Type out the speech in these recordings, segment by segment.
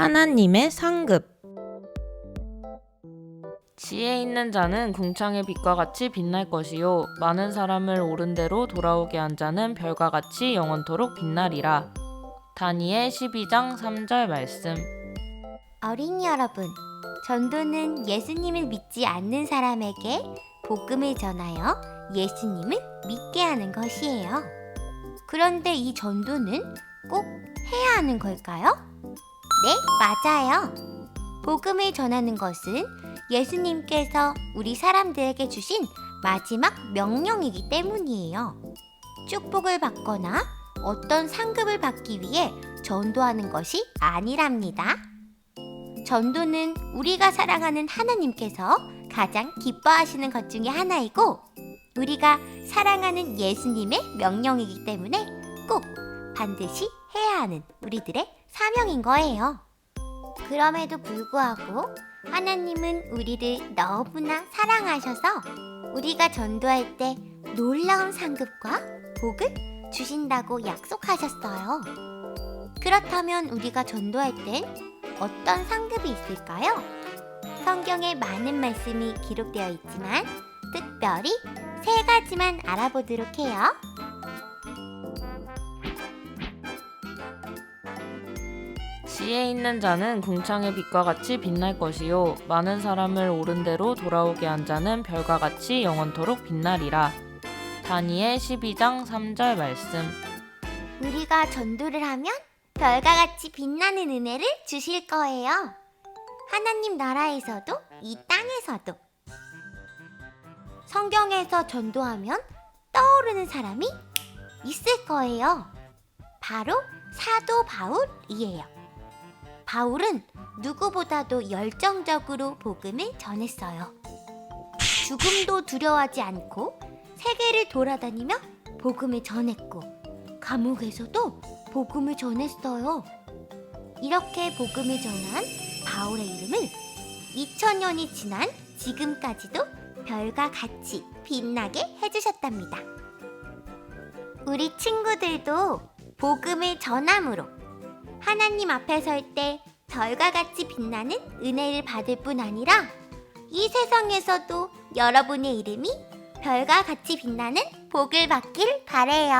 하나님의 상급 지혜 있는 자는 궁창의 빛과 같이 빛날 것이요 많은 사람을 옳은 대로 돌아오게 한 자는 별과 같이 영원토록 빛나리라. 다니엘 12장 3절 말씀. 어린이 여러분, 전도는 예수님을 믿지 않는 사람에게 복음을 전하여 예수님을 믿게 하는 것이에요. 그런데 이 전도는 꼭 해야 하는 걸까요? 네, 맞아요. 복음을 전하는 것은 예수님께서 우리 사람들에게 주신 마지막 명령이기 때문이에요. 축복을 받거나 어떤 상급을 받기 위해 전도하는 것이 아니랍니다. 전도는 우리가 사랑하는 하나님께서 가장 기뻐하시는 것 중에 하나이고 우리가 사랑하는 예수님의 명령이기 때문에 꼭 반드시 해야 하는 우리들의 사명인 거예요. 그럼에도 불구하고 하나님은 우리를 너무나 사랑하셔서 우리가 전도할 때 놀라운 상급과 복을 주신다고 약속하셨어요. 그렇다면 우리가 전도할 땐 어떤 상급이 있을까요? 성경에 많은 말씀이 기록되어 있지만 특별히 세 가지만 알아보도록 해요. 지혜 있는 자는 궁창의 빛과 같이 빛날 것이요 많은 사람을 옳은 대로 돌아오게 한 자는 별과 같이 영원토록 빛나리라. 다니엘 12장 3절 말씀. 우리가 전도를 하면 별과 같이 빛나는 은혜를 주실 거예요. 하나님 나라에서도 이 땅에서도. 성경에서 전도하면 떠오르는 사람이 있을 거예요. 바로 사도 바울이에요. 바울은 누구보다도 열정적으로 복음을 전했어요. 죽음도 두려워하지 않고 세계를 돌아다니며 복음을 전했고 감옥에서도 복음을 전했어요. 이렇게 복음을 전한 바울의 이름을 2000년이 지난 지금까지도 별과 같이 빛나게 해주셨답니다. 우리 친구들도 복음을 전함으로 하나님 앞에 설 때 별과 같이 빛나는 은혜를 받을 뿐 아니라 이 세상에서도 여러분의 이름이 별과 같이 빛나는 복을 받길 바래요.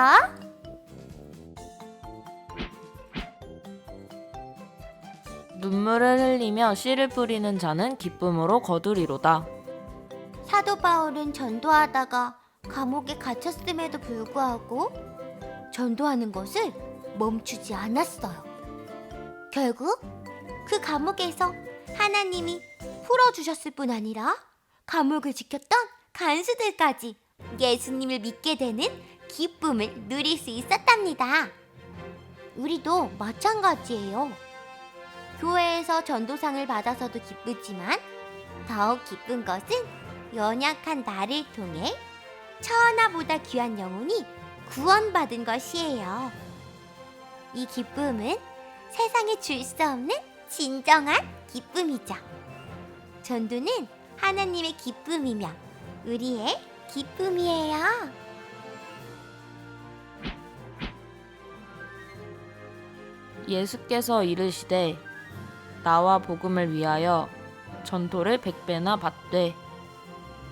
눈물을 흘리며 씨를 뿌리는 자는 기쁨으로 거두리로다. 사도 바울은 전도하다가 감옥에 갇혔음에도 불구하고 전도하는 것을 멈추지 않았어요. 결국 그 감옥에서 하나님이 풀어주셨을 뿐 아니라 감옥을 지켰던 간수들까지 예수님을 믿게 되는 기쁨을 누릴 수 있었답니다. 우리도 마찬가지예요. 교회에서 전도상을 받아서도 기쁘지만 더욱 기쁜 것은 연약한 나를 통해 천하보다 귀한 영혼이 구원받은 것이에요. 이 기쁨은 세상에 줄 수 없는 진정한 기쁨이죠. 전도는 하나님의 기쁨이며 우리의 기쁨이에요. 예수께서 이르시되 나와 복음을 위하여 전토를 백배나 받되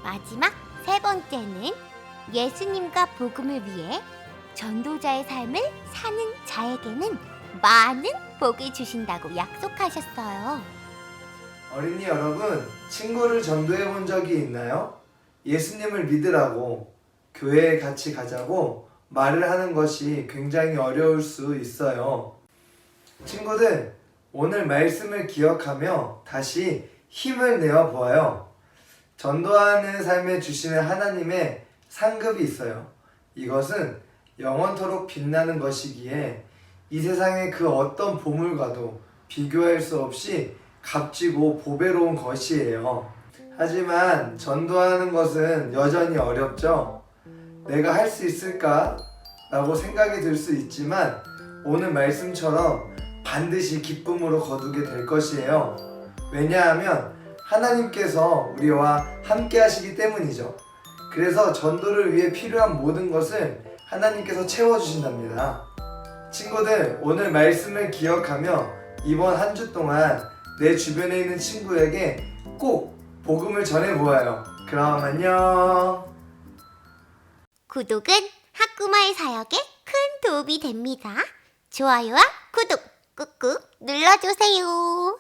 마지막 세 번째는 예수님과 복음을 위해 전도자의 삶을 사는 자에게는 많은 복을 주신다고 약속하셨어요. 어린이 여러분, 친구를 전도해 본 적이 있나요? 예수님을 믿으라고 교회에 같이 가자고 말을 하는 것이 굉장히 어려울 수 있어요. 친구들, 오늘 말씀을 기억하며 다시 힘을 내어 보아요. 전도하는 삶에 주시는 하나님의 상급이 있어요. 이것은 영원토록 빛나는 것이기에 이 세상의 그 어떤 보물과도 비교할 수 없이 값지고 보배로운 것이에요. 하지만 전도하는 것은 여전히 어렵죠. 내가 할 수 있을까? 라고 생각이 들 수 있지만 오늘 말씀처럼 반드시 기쁨으로 거두게 될 것이에요. 왜냐하면 하나님께서 우리와 함께 하시기 때문이죠. 그래서 전도를 위해 필요한 모든 것을 하나님께서 채워주신답니다. 친구들, 오늘 말씀을 기억하며 이번 한 주 동안 내 주변에 있는 친구에게 꼭 복음을 전해 보아요. 그럼 안녕. 구독은 학구마의 사역에 큰 도움이 됩니다. 좋아요와 구독 꾹꾹 눌러주세요.